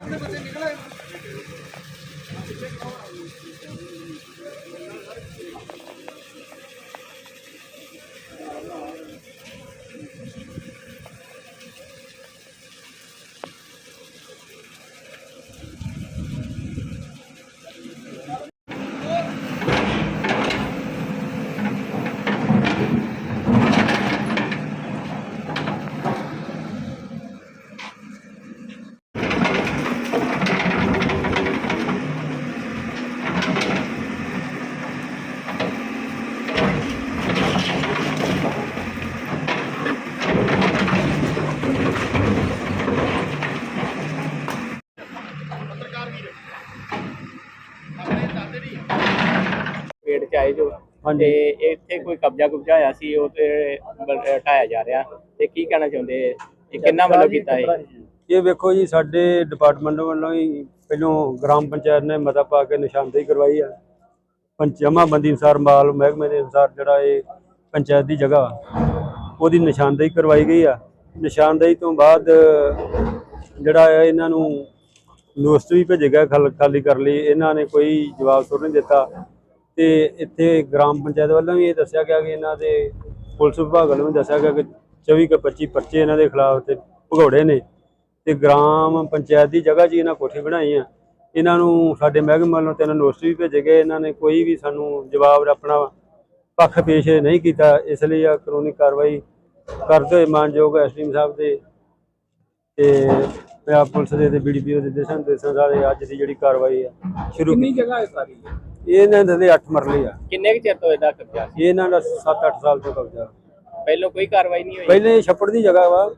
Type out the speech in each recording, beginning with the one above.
Gracias. ਤੇ ਇੱਥੇ ਕੋਈ ਕਬਜ਼ਾ ਕੁਬਜ਼ਾ ਹੋਇਆ ਸੀ ਉਹ ਤੇ ਬ- ਢਾਇਆ ਜਾ ਰਿਹਾ। ਤੇ ਕੀ ਕਹਿਣਾ ਚਾਹੁੰਦੇ ਇਹ? ਕਿੰਨਾ ਵੱਲੋਂ ਕੀਤਾ ਹੈ ਇਹ ਵੇਖੋ ਜੀ ਸਾਡੇ ਡਿਪਾਰਟਮੈਂਟ ਵੱਲੋਂ ਹੀ ਪਹਿਲੋਂ ਗ੍ਰਾਮ ਪੰਚਾਇਤ ਨੇ ਮਤਾ ਪਾ ਕੇ ਨਿਸ਼ਾਨਦੇਹੀ ਕਰਵਾਈ ਆ। ਪੰਚਮਾ ਬੰਦੀ ਅਨੁਸਾਰ ਮਾਲ ਮਹਿਕਮੇ ਦੇ ਅਨੁਸਾਰ ਜਿਹੜਾ ਇਹ ਪੰਚਾਇਤ ਦੀ ਜਗ੍ਹਾ ਵਾ, ਉਹਦੀ ਨਿਸ਼ਾਨਦੇਹੀ ਕਰਵਾਈ ਗਈ ਆ। ਨਿਸ਼ਾਨਦੇਹੀ ਤੋਂ ਬਾਅਦ ਜਿਹੜਾ ਹੈ ਇਹਨਾਂ ਨੂੰ ਨੋਟਿਸ ਵੀ ਭੇਜੇ ਗਿਆ ਖਲ- ਖਾਲੀ ਕਰ ਲਈ। ਇਹਨਾਂ ਨੇ ਕੋਈ ਜਵਾਬ ਸੁਰ ਨਹੀਂ ਦਿੱਤਾ। ਤੇ ਇੱਥੇ ਗ੍ਰਾਮ ਪੰਚਾਇਤ ਵੱਲੋਂ ਵੀ ਇਹ ਦੱਸਿਆ ਗਿਆ ਕਿ ਇਹਨਾਂ ਦੇ ਪੁਲਿਸ ਵਿਭਾਗ ਵੱਲੋਂ ਵੀ ਦੱਸਿਆ ਗਿਆ ਕਿ 24 ਕੇ 25 ਪਰਚੇ ਇਹਨਾਂ ਦੇ ਖਿਲਾਫ ਤੇ ਭਗੌੜੇ ਨੇ ਤੇ ਗ੍ਰਾਮ ਪੰਚਾਇਤ ਦੀ ਜਗ੍ਹਾ 'ਚ ਇਹਨਾਂ ਕੋਠੀ ਬਣਾਈ ਆ। ਇਹਨਾਂ ਨੂੰ ਸਾਡੇ ਮਹਿਕਮੇ ਵੱਲੋਂ ਤਿੰਨ ਨੋਟਿਸ ਵੀ ਭੇਜੇ ਗਏ। ਇਹਨਾਂ ਨੇ ਕੋਈ ਵੀ ਸਾਨੂੰ ਜਵਾਬ ਆਪਣਾ ਪੱਖ ਪੇਸ਼ ਨਹੀਂ ਕੀਤਾ। ਇਸ ਲਈ ਆ ਕਾਨੂੰਨੀ ਕਾਰਵਾਈ ਕਰਦੇ ਹੋਏ ਮਾਨਯੋਗ ਐਸਡੀਐਮ ਸਾਹਿਬ ਦੇ ਤੇ ਪੰਜਾਬ ਪੁਲਿਸ ਦੇ ਤੇ ਬੀਡੀਪੀ ਦੇ ਦਿਸ਼ਾ ਨਿਰਦੇਸ਼ਾਂ ਸਾਰੇ ਅੱਜ ਦੀ ਜਿਹੜੀ ਕਾਰਵਾਈ ਆ ਸ਼ੁਰੂ ਕਿੰਨੀ ਜਗ੍ਹਾ ਹੈ ਸਾਰੀ ਇਹਨਾਂ ਦੇ 8 ਮਰਲੇ ਆ। ਕਿੰਨੇ ਕੁ ਚਿਰ ਤੋਂ ਇਹਦਾ ਕਬਜ਼ਾ ਸੀ? ਇਹਨਾਂ ਦਾ 7-8 ਸਾਲ ਤੋਂ ਕਬਜ਼ਾ। ਪਹਿਲੋਂ ਕੋਈ ਕਾਰਵਾਈ ਨਹੀਂ ਹੋਈ? ਪਹਿਲੇ ਛੱਪੜ ਦੀ ਜਗ੍ਹਾ ਵਾ।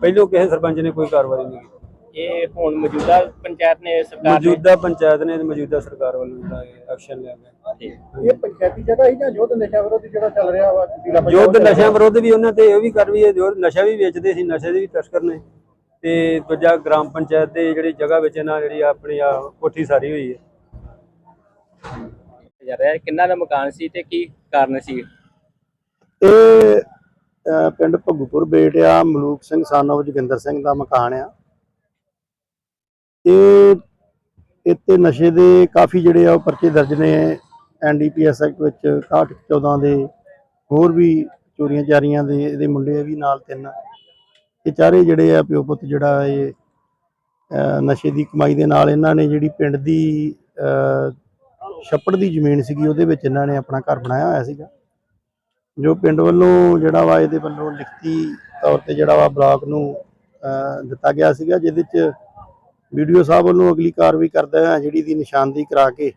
ਪਹਿਲੋਂ ਕਿਸੇ ਸਰਪੰਚ ਨੇ ਕੋਈ ਕਾਰਵਾਈ ਨਹੀਂ ਕੀਤੀ। ਇਹ ਹੁਣ ਮੌਜੂਦਾ ਪੰਚਾਇਤ ਨੇ ਸਰਕਾਰ ਨੇ ਮੌਜੂਦਾ ਪੰਚਾਇਤ ਨੇ ਤੇ ਮੌਜੂਦਾ ਸਰਕਾਰ ਵੱਲੋਂ ਜਿਹੜਾ ਇਹ ਐਕਸ਼ਨ ਲਿਆ ਗਿਆ। ਇਹ ਪੰਚਾਇਤੀ ਜਗ੍ਹਾ ਹੀ ਜਾਂ ਯੁੱਧ ਨਸ਼ਾ ਵਿਰੋਧੀ ਜਿਹੜਾ ਚੱਲ ਰਿਹਾ ਵਾ? ਯੁੱਧ ਨਸ਼ਿਆਂ ਵਿਰੁੱਧ ਵੀ ਉਹਨਾਂ ਤੇ ਇਹ ਵੀ ਕਰ ਵੀ ਹੈ ਜੋ ਨਸ਼ਾ ਵੀ ਵੇਚਦੇ ਸੀ ਨਸ਼ੇ ਦੇ ਵੀ ਤਸਕਰ ਨੇ। ਤੇ ਦੂਜਾ ਗ੍ਰਾਮ ਪੰਚਾਇਤ ਦੇ ਜਿਹੜੀ ਜਗ੍ਹਾ ਵਿੱਚ ਇਹਨਾਂ ਜਿਹੜੀ ਆਪਣੀ ਆ ਕੋਠੀ ਸਾਰੀ ਹੋਈ ਹੈ। ਜਾ ਰਿਹਾ ਹੈ। ਕਿੰਨਾ ਦਾ ਮਕਾਨ ਸੀ ਤੇ ਕੀ ਕਾਰਨ ਸੀ? ਇਹ ਅਹ, ਪਿੰਡ ਭੱਗੂਪੁਰ ਬੇਟ ਮਲੂਕ ਸਿੰਘ ਸਾਨੋ ਜੋਗਿੰਦਰ ਸਿੰਘ ਦਾ ਮਕਾਨ ਆ। ਇਹ ਇੱਥੇ ਨਸ਼ੇ ਦੇ ਕਾਫੀ ਜਿਹੜੇ ਆ ਉਹ ਪਰਚੇ ਦਰਜ ਨੇ ਐਨਡੀਪੀਐਸ ਐਕਟ ਵਿੱਚ 61 14 ਦੇ ਹੋਰ ਵੀ ਚੋਰੀਆਂ ਚਾਰੀਆਂ ਦੇ ਇਹਦੇ ਮੁੰਡੇ ਵੀ ਨਾਲ ਤਿੰਨ। ਇਹ ਚਾਰੇ ਜਿਹੜੇ ਆ ਪਿਓ ਪੁੱਤ ਜਿਹੜਾ ਇਹ ਅਹ, ਨਸ਼ੇ ਦੀ ਕਮਾਈ ਦੇ ਨਾਲ ਇਹਨਾਂ ਨੇ ਜਿਹੜੀ ਪਿੰਡ ਦੀ ਅਹ, ਛੱਪੜ ਦੀ ਜ਼ਮੀਨ ਸੀਗੀ ਉਹਦੇ ਵਿੱਚ ਇਹਨਾਂ ਨੇ ਆਪਣਾ ਘਰ ਬਣਾਇਆ ਹੋਇਆ ਸੀਗਾ। ਜੋ ਪਿੰਡ ਵੱਲੋਂ ਜਿਹੜਾ ਵਾ ਇਹਦੇ ਵੱਲੋਂ ਲਿਖਤੀ ਤੌਰ ਤੇ ਜਿਹੜਾ ਵਾ ਬਲਾਕ ਨੂੰ ਦਿੱਤਾ ਗਿਆ ਸੀਗਾ ਜਿਹਦੇ ਚ ਵੀਡੀਓ ਸਾਹਿਬ ਵੱਲੋਂ ਅਗਲੀ ਕਾਰਵਾਈ ਕਰਦਾ ਹੈ ਜਿਹੜੀ ਦੀ ਨਿਸ਼ਾਨਦੇਹੀ ਕਰਾ ਕੇ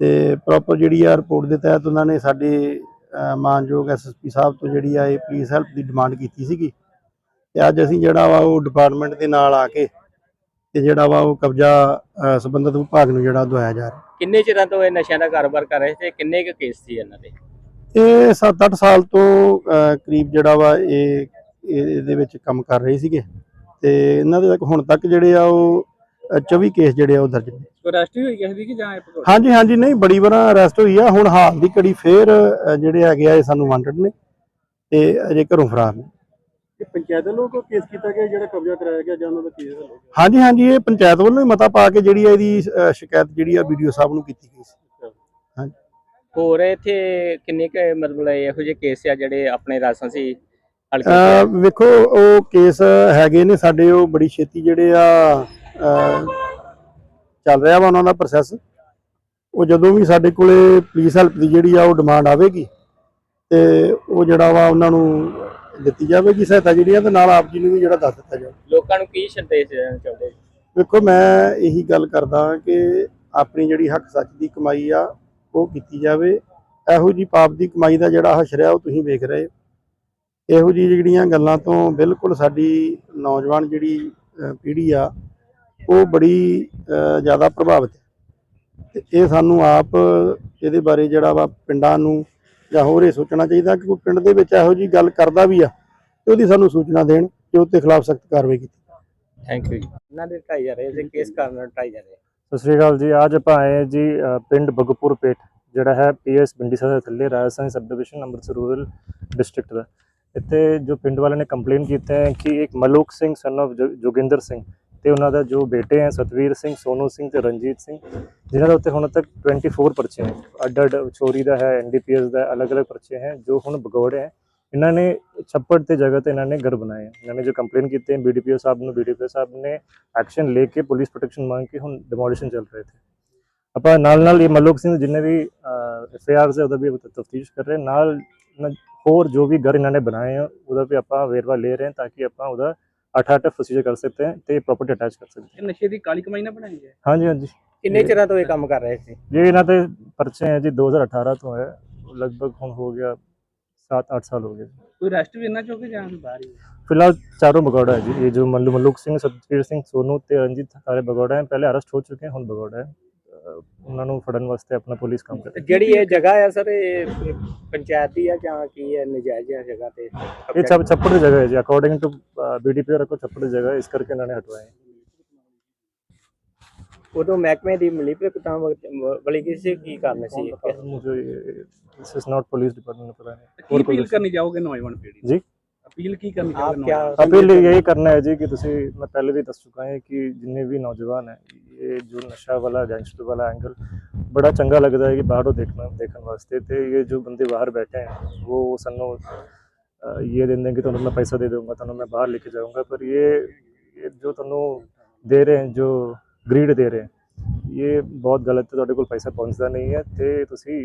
ਤੇ ਪ੍ਰੋਪਰ ਜਿਹੜੀ ਆ ਰਿਪੋਰਟ ਦੇ ਤਹਿਤ ਉਹਨਾਂ ਨੇ ਸਾਡੇ ਅਹ, ਮਾਨਯੋਗ ਐਸਐਸਪੀ ਸਾਹਿਬ ਤੋਂ ਜਿਹੜੀ ਆ ਇਹ ਪੁਲਿਸ ਹੈਲਪ ਦੀ ਡਿਮਾਂਡ ਕੀਤੀ ਸੀਗੀ। ਤੇ ਅੱਜ ਅਸੀਂ ਜਿਹੜਾ ਵਾ ਉਹ ਡਿਪਾਰਟਮੈਂਟ ਦੇ ਨਾਲ ਆ ਕੇ ਤੇ ਜਿਹੜਾ ਵਾ ਉਹ ਕਬਜ਼ਾ ਸੰਬੰਧਿਤ ਵਿਭਾਗ ਨੂੰ ਜਿਹੜਾ ਦਵਾਇਆ ਜਾ ਰਿਹਾ। ਕਿੰਨੇ ਚਿਰਾਂ ਤੋਂ ਇਹ ਨਸ਼ਿਆਂ ਦਾ ਕਾਰੋਬਾਰ ਕਰ ਰਹੇ ਸੀ ਤੇ ਕਿੰਨੇ ਕੁ ਕੇਸ ਸੀ ਇਹਨਾਂ ਦੇ? ਇਹ 7-8 ਸਾਲ ਤੋਂ ਕਰੀਬ ਜਿਹੜਾ ਵਾ ਇਹ ਇਹ- ਇਹਦੇ ਵਿੱਚ ਕੰਮ ਕਰ ਰਹੇ ਸੀਗੇ। ਤੇ ਇਹਨਾਂ ਦੇ ਤੱਕ ਹੁਣ ਤੱਕ ਜਿਹੜੇ ਆ ਉਹ ਅਹ, 24 ਕੇਸ ਜਿਹੜੇ ਆ ਉਹ ਦਰਜ ਨੇ। ਅਰੈਸਟ ਹੋਈ ਕਿਸੇ ਦੀ ਕਿ ਜਾਂ ਹਾਂਜੀ ਹਾਂਜੀ ਨਹੀਂ ਬੜੀ ਵਾਰ ਅਰੈਸਟ ਹੋਈ ਆ। ਹੁਣ ਹਾਲ ਦੀ ਘੜੀ ਫੇਰ ਜਿਹੜੇ ਹੈਗੇ ਆ ਇਹ ਸਾਨੂੰ ਵਾਂਟਡ ਨੇ। ਤੇ ਅਜੇ ਘਰੋਂ ਫਰਾਰ ਨੇ। ਪੰਚਾਇਤ ਵੱਲੋਂ ਕੋਈ ਕੇਸ ਕੀਤਾ ਗਿਆ ਜਿਹੜਾ ਕਬਜ਼ਾ ਕਰਾਇਆ ਗਿਆ ਜਾਂ ਉਹਨਾਂ ਦਾ ਕੇਸ ਹੱਲ ਹਾਂਜੀ ਹਾਂਜੀ ਇਹ ਪੰਚਾਇਤ ਵੱਲੋਂ ਹੀ ਮਤਾ ਪਾ ਕੇ ਜਿਹੜੀ ਆ ਇਹਦੀ ਸ਼ਿਕਾਇਤ ਜਿਹੜੀ ਆ ਵੀਡੀਓ ਸਾਹਿਬ ਨੂੰ ਕੀਤੀ ਗਈ ਸੀ। ਹੋਰ ਇੱਥੇ ਕਿੰਨੇ ਕੁ ਮਤਲਬ ਇਹੋ ਜਿਹੇ ਕੇਸ ਆ ਜਿਹੜੇ ਆਪਣੇ ਰਾਸਾਂ ਸੀ ਹਲਕੇ? ਵੇਖੋ ਉਹ ਕੇਸ ਹੈਗੇ ਨੇ ਸਾਡੇ ਉਹ ਬੜੀ ਛੇਤੀ ਜਿਹੜੇ ਆ ਚੱਲ ਰਿਹਾ ਵਾ ਉਹਨਾਂ ਦਾ ਪ੍ਰੋਸੈਸ ਉਹ ਜਦੋਂ ਵੀ ਸਾਡੇ ਕੋਲੇ ਪੁਲਿਸ ਹੈਲਪ ਦੀ ਜਿਹੜੀ ਆ ਉਹ ਡਿਮਾਂਡ ਆਵੇਗੀ ਤੇ ਉਹ ਜਿਹੜਾ ਵਾ ਉਹਨਾਂ ਨੂੰ ਦਿੱਤੀ ਜਾਵੇਗੀ ਸਹਾਇਤਾ ਜਿਹੜੀ ਆ ਤੇ ਨਾਲ ਆਪ ਜੀ ਨੂੰ ਵੀ ਜਿਹੜਾ ਦੱਸ ਦਿੱਤਾ ਜਾਵੇ। ਲੋਕਾਂ ਨੂੰ ਕੀ ਸੰਦੇਸ਼ ਦੇਣਾ ਚਾਹੁੰਦੇ? ਵੇਖੋ ਮੈਂ ਇਹੀ ਗੱਲ ਕਰਦਾ ਕਿ ਆਪਣੀ ਜਿਹੜੀ ਹੱਕ ਸੱਚ ਦੀ ਕਮਾਈ ਆ ਉਹ ਕੀਤੀ ਜਾਵੇ। ਇਹੋ ਜੀ ਪਾਪ ਦੀ ਕਮਾਈ ਦਾ ਜਿਹੜਾ ਹਸ਼ਰ ਆ ਉਹ ਤੁਸੀਂ ਵੇਖ ਰਹੇ। ਇਹੋ ਜੀ ਜਿਹੜੀਆਂ ਗੱਲਾਂ ਤੋਂ ਬਿਲਕੁਲ ਸਾਡੀ ਨੌਜਵਾਨ ਜਿਹੜੀ ਪੀੜ੍ਹੀ ਆ ਉਹ ਬੜੀ ਜ਼ਿਆਦਾ ਪ੍ਰਭਾਵਿਤ ਹੈ। ਤੇ ਇਹ ਸਾਨੂੰ ਆਪ ਇਹਦੇ ਬਾਰੇ ਜਿਹੜਾ ਵਾ ਪਿੰਡਾਂ ਨੂੰ ਜਾਂ ਹੋਰ ਇਹ ਸੋਚਣਾ ਚਾਹੀਦਾ ਕਿ ਕੋਈ ਪਿੰਡ ਦੇ ਵਿੱਚ ਇਹੋ ਜੀ ਗੱਲ ਕਰਦਾ ਵੀ ਆ ਤੇ ਉਹਦੀ ਸਾਨੂੰ ਸੂਚਨਾ ਦੇਣ ਕਿ ਉਹਦੇ ਖਿਲਾਫ ਸਖਤ ਕਾਰਵਾਈ ਕੀਤੀ। ਥੈਂਕ ਯੂ ਇਹਨਾਂ ਦੇ ਢਾਈ ਜਾ ਰਹੇ ਸੀ ਕੇਸ ਕਾਰਨ ਢਾਈ ਜਾ ਰਹੇ ਸਤਿ ਸ਼੍ਰੀ ਅਕਾਲ ਜੀ ਅੱਜ ਆਪਾਂ ਆਏ ਜੀ ਪਿੰਡ ਬਗਪੁਰ ਪੇਟ ਜਿਹੜਾ ਹੈ ਪੀਐਸ ਬਿੰਡੀ ਸਾਹਿਬ ਦੇ ਥੱਲੇ Rajasthan sub division Amritsar rural district ਦਾ। ਇੱਥੇ ਜੋ ਪਿੰਡ ਵਾਲਿਆਂ ਨੇ ਕੰਪਲੇਨ ਕੀਤਾ ਹੈ ਕਿ ਇੱਕ ਮਲੂਕ ਸਿੰਘ ਸਨ of ਜੋ- ਜੋਗਿੰਦਰ ਸਿੰਘ ਤੇ ਉਹਨਾਂ ਦਾ ਜੋ ਬੇਟੇ ਹੈ ਸਤਵੀਰ ਸਿੰਘ, ਸੋਨੂ ਸਿੰਘ ਤੇ ਰਣਜੀਤ ਸਿੰਘ, ਜਿਨ੍ਹਾਂ ਦੇ ਉੱਤੇ ਹੁਣ ਤੱਕ 24 ਪਰਚੇ ਹਨ ਅੱਡ ਅੱਡ ਚੋਰੀ ਦਾ ਹੈ ਐਨਡੀਪੀਐਸ ਦਾ, ਅਲੱਗ-ਅਲੱਗ ਪਰਚੇ ਹੈ, ਜੋ ਹੁਣ ਭਗੌੜੇ ਹੈ। ਇਹਨਾਂ ਨੇ ਛੱਪੜ ਤੇ ਜਗ੍ਹਾ ਤੇ ਇਹਨਾਂ ਨੇ ਘਰ ਬਣਾਏ ਹੈ ਇਹਨਾਂ ਨੇ ਜੋ ਕੰਪਲੇਨ ਕੀਤੀ ਹੈ ਬੀਡੀਪੀਓ ਸਾਹਿਬ ਨੂੰ ਬੀਡੀਪੀਓ ਸਾਹਿਬ ਨੇ ਐਕਸ਼ਨ ਲੈ ਕੇ ਪੁਲਿਸ ਪ੍ਰੋਟੈਕਸ਼ਨ ਮੰਗ ਕੇ ਹੁਣ ਡਿਮੋਲੀਸ਼ਨ ਚੱਲ ਰਹੇ ਥੇ ਆਪਾਂ ਨਾਲ ਨਾਲ ਇਹ ਮਲੂਕ ਸਿੰਘ ਜਿੰਨੇ ਵੀ ਐਫ ਆਈ ਆਰਸ ਹੈ, ਉਹਦਾ ਵੀ ਤਫਤੀਸ਼ ਕਰ ਰਹੇ ਨਾਲ ਨਾਲ ਹੋਰ ਜੋ ਵੀ ਘਰ ਇਹਨਾਂ ਨੇ ਬਣਾਏ ਆ, ਉਹਦਾ ਵੀ ਆਪਾਂ ਵੇਰਵਾ ਲੈ ਰਹੇ ਹਾਂ ਤਾਂ ਕਿ ਆਪਾਂ ਉਹਦਾ ਅੱਠ ਅੱਠ ਪ੍ਰੋਸੀਜਰ ਕਰ ਸਕਦੇ ਹਾਂ ਤੇ ਪ੍ਰੋਪਰਟੀ ਅਟੈਚ ਕਰ ਸਕਦੇ ਹਾਂ ਇਹ ਨਸ਼ੇ ਦੀ ਕਾਲੀ ਕਮਾਈ ਨਾ ਬਣਾਈ ਜਾਏ ਹਾਂਜੀ ਹਾਂਜੀ ਕਿੰਨੇ ਚਿਰਾਂ ਤੋਂ ਇਹ ਕੰਮ ਕਰ ਰਹੇ ਸੀ ਇਹ ਇਹਨਾਂ ਤੇ ਪਰਚੇ ਹੈ ਜੀ 2018 ਤੋਂ ਹੈ ਲਗਭਗ ਹੁਣ ਹੋ ਗਿਆ 7-8 ਸਾਲ ਹੋ ਗਏ ਕੋਈ ਰੈਸਟ ਵੀ ਇਹਨਾਂ ਚੋਂ ਕਿ ਜਾਂ ਬਾਹਰ ਹੀ ਹੈ? फिलहाल चारों भगौड़ा है जी ये जो मल्लू मल्लूक सिंह सतवीर सिंह सोनू ਤੇ ਰਣਜੀਤ ਸਾਰੇ ਭਗੌੜਾ ਹੈ ਪਹਿਲੇ ਅਰੈਸਟ ਹੋ ਚੁੱਕੇ ਹਨ ਹੁਣ ਭਗੌੜਾ ਹੈ ਅਹ ਉਹਨਾਂ ਨੂੰ ਫੜਨ ਵਾਸਤੇ ਆਪਣਾ ਪੁਲਿਸ ਕੰਮ ਕਰਦੀ। ਜਿਹੜੀ ਇਹ ਜਗ੍ਹਾ ਆ ਸਰ ਇਹ ਪੰਚਾਇਤੀ ਆ ਜਾਂ ਕੀ ਹੈ ਨਜਾਇਜ਼ ਆ ਜਗ੍ਹਾ ਤੇ? ਇਹ ਛੱਪ ਛੱਪੜ ਦੀ ਜਗ੍ਹਾ ਹੈ ਜੀ ਅਕੋਰਡਿੰਗ ਟੂ ਬੀਡੀਪੀਆਰ ਕੋ ਛੱਪੜ ਦੀ ਜਗ੍ਹਾ ਇਸ ਕਰਕੇ ਇਹਨਾਂ ਨੇ ਹਟਵਾਏ। ਉਦੋਂ ਮਹਿਕਮੇ ਦੀ ਮਿਲੀਭਗਤ ਤਾਂ ਵਲੀ ਕਿਸੇ ਕੀ ਕਾਰਨ ਸੀ? ਮੈਨੂੰ ਇਸ ਇਜ਼ ਨਾਟ ਪੁਲਿਸ ਡਿਪਾਰਟਮੈਂਟ ਪਤਾ ਨਹੀਂ। ਹੋਰ ਕੋਈ ਕਰਨੀ ਜਾਓਗੇ ਨੌਜਵਾਨ ਪੀੜ੍ਹੀ ਜੀ? ਅਪੀਲ ਕੀ ਕਰਨੀ ਆਪ ਚਾਹੋਗੇ ਕਿਆ ਨੌਜਵਾਨ अपील यही करना है जी कि ਤੁਸੀਂ मैं पहले भी दस चुका है कि जितने भी नौजवान हैं ये जो नशा वाला गैंगस्टर वाला एंगल बड़ा चंगा लगता है कि बाहरों देखना देखने वास्ते ਤੇ ये जो बंदे बाहर बैठे हैं वो ਸਾਨੂੰ अ, ये दे देंगे ਤੁਹਾਨੂੰ मैं पैसा दे दूंगा ਤੁਹਾਨੂੰ मैं बाहर लेके जाऊंगा पर ये ये जो ਤੁਹਾਨੂੰ ਦੇ ਰਹੇ हैं जो ਗ੍ਰੀਡ ਦੇ ਰਹੇ हैं ये ਬਹੁਤ ਗਲਤ ਹੈ ਤੁਹਾਡੇ ਕੋਲ ਪੈਸਾ ਪਹੁੰਚਦਾ ਨਹੀਂ ਹੈ ਤੇ ਤੁਸੀਂ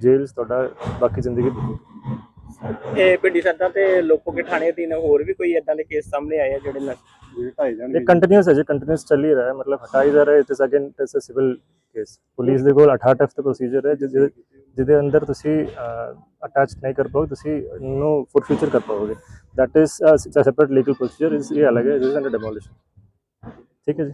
ਜੇਲ੍ਹ 'ਚ ਤੁਹਾਡਾ ਬਾਕੀ ਜ਼ਿੰਦਗੀ ਬੀਤੇਗੀ। ਇਹ ਪਿੰਡੀ ਸੱਦਾ ਤੇ ਲੋਕੋ ਕੇ ਥਾਣੇ ਅਧੀਨ ਹੋਰ ਵੀ ਕੋਈ ਇਦਾਂ ਦੇ ਕੇਸ ਸਾਹਮਣੇ ਆਏ ਆ ਜਿਹੜੇ ਨਸ਼ੇ ਇਹ ਕੰਟੀਨਿਊਸ ਹੈ ਜੀ ਕੰਟੀਨਿਊਸ ਚੱਲ ਹੀ ਰਿਹਾ ਹੈ ਮਤਲਬ ਹਟਾਈ ਜਾ ਰਿਹਾ ਹੈ it is again it is a civil case police ਦੇ ਕੋਲ 68 ਐਫ ਦਾ ਪ੍ਰੋਸੀਜਰ ਹੈ ਜਿ- ਜਿਹਦੇ ਜਿਹਦੇ ਅੰਦਰ ਤੁਸੀਂ ਅਟੈਚ ਨਹੀਂ ਕਰ ਪਾਓਗੇ ਤੁਸੀਂ ਇਹਨੂੰ ਫॉर ਫਿਊਚਰ ਕਰ ਪਾਓਗੇ। That is a separate legal procedure ਇਸ ਇਹ ਅਲੱਗ ਹੈ ਇਸ ਅੰਡਰ ਡਿਮੋਲਿਸ਼ਨ ਠੀਕ ਹੈ ਜੀ।